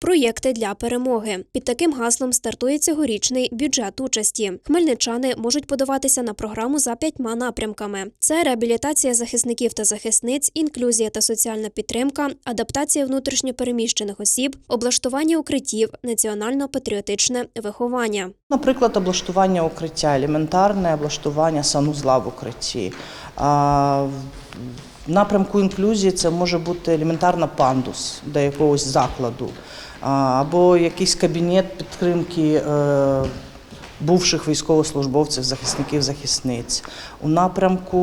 Проєкти для перемоги під таким гаслом стартує цьогорічний бюджет участі. Хмельничани можуть подаватися на програму за п'ятьма напрямками: це реабілітація захисників та захисниць, інклюзія та соціальна підтримка, адаптація внутрішньопереміщених осіб, облаштування укриттів, національно-патріотичне виховання. Наприклад, облаштування укриття, елементарне облаштування санузла в укритті. В напрямку інклюзії це може бути елементарно пандус до якогось закладу, або якийсь кабінет підтримки е, бувших військовослужбовців, захисників, захисниць. У напрямку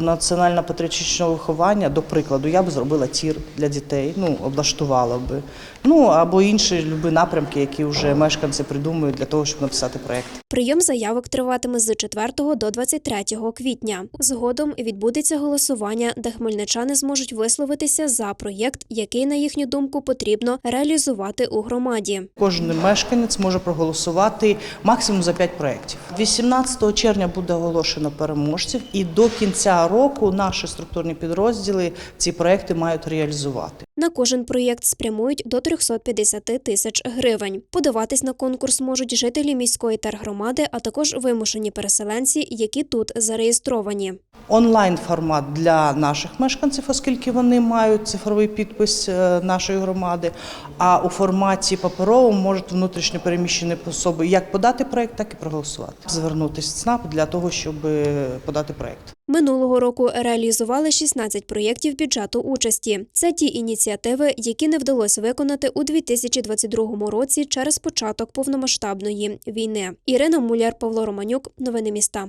національно-патріотичного виховання, до прикладу, я б зробила тір для дітей, ну, облаштувала би. Ну або інші любі напрямки, які вже мешканці придумують для того, щоб написати проєкт. Прийом заявок триватиме з 4 до 23 квітня. Згодом відбудеться голосування, де хмельничани зможуть висловитися за проєкт, який, на їхню думку, потрібно реалізувати у громаді. Кожен мешканець може проголосувати максимум за 5 проєктів. 18 червня буде оголошено переможців, і до кінця року наші структурні підрозділи ці проєкти мають реалізувати. На кожен проєкт спрямують до 350 тисяч гривень. Подаватись на конкурс можуть жителі міської тергромади, а також вимушені переселенці, які тут зареєстровані. Онлайн формат для наших мешканців, оскільки вони мають цифровий підпис е, нашої громади. А у форматі паперовому можуть внутрішньо переміщені особи як подати проєкт, так і проголосувати. Звернутися в ЦНАП для того, щоб подати проєкт. Минулого року реалізували 16 проєктів бюджету участі. Це ті ініціативи, які не вдалося виконати у 2022 році через початок повномасштабної війни. Ірина Муляр, Павло Романюк. Новини міста.